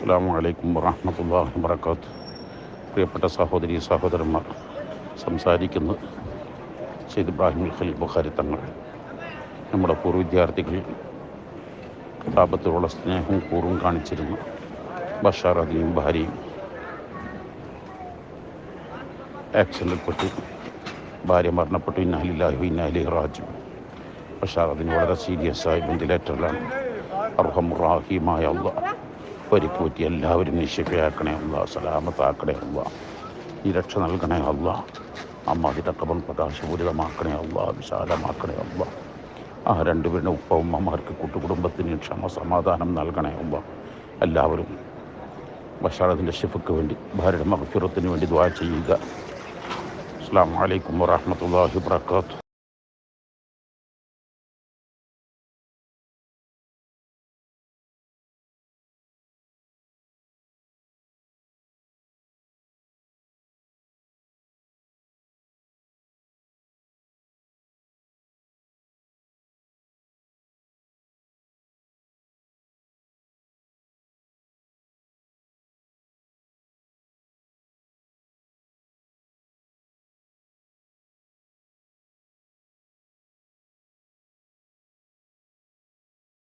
അസ്സാം വലൈക്കും വറഹമത്തല്ലാഹി വർക്കാത്ത് പ്രിയപ്പെട്ട സഹോദരി സഹോദരന്മാർ സംസാരിക്കുന്നത് സെയ്ദ് ഇബ്രാഹിം ഖലീൽ ബുഖാരി തങ്ങൾ നമ്മുടെ പൂർവ വിദ്യാർത്ഥികൾ കിതാബത്തിലുള്ള സ്നേഹവും കൂറും കാണിച്ചിരുന്നു. ബഷാർ അദിയും ഭാര്യയും ആക്സിഡന്റിൽപ്പെട്ടു ഭാര്യ മരണപ്പെട്ടു. ഇന്നാലില്ലാഹു ഇന്നാലി റാജു ബഷാർ അതിന് വളരെ സീരിയസ് ആയി വെന്റിലേറ്ററിലാണ്. അർഹമുറാഹിമായ അല്ല പരിക്ക് പറ്റി എല്ലാവരും നിശിഫയാക്കണേ അല്ല സലാമത്താക്കണേ അല്ല ഈ രക്ഷ നൽകണേ അല്ല അമ്മ കബൽ പ്രകാശപൂരിതമാക്കണേ അല്ല വിശാലമാക്കണേ അല്ല ആ രണ്ടുപേരുടെ ഉപ്പവും അമ്മമാർക്ക് കൂട്ടുകുടുംബത്തിന് ക്ഷമ സമാധാനം നൽകണേ അല്ല എല്ലാവരും ബഷാറത്തിന്റെ ഷിഫക്ക് വേണ്ടി ഭാര്യയുടെ മഹഫിറത്തിന് വേണ്ടി ദ്വാ ചെയ്യുക. അസ്സാം വലൈക്കും വാഹമത്തല്ലാഹി വാത്തു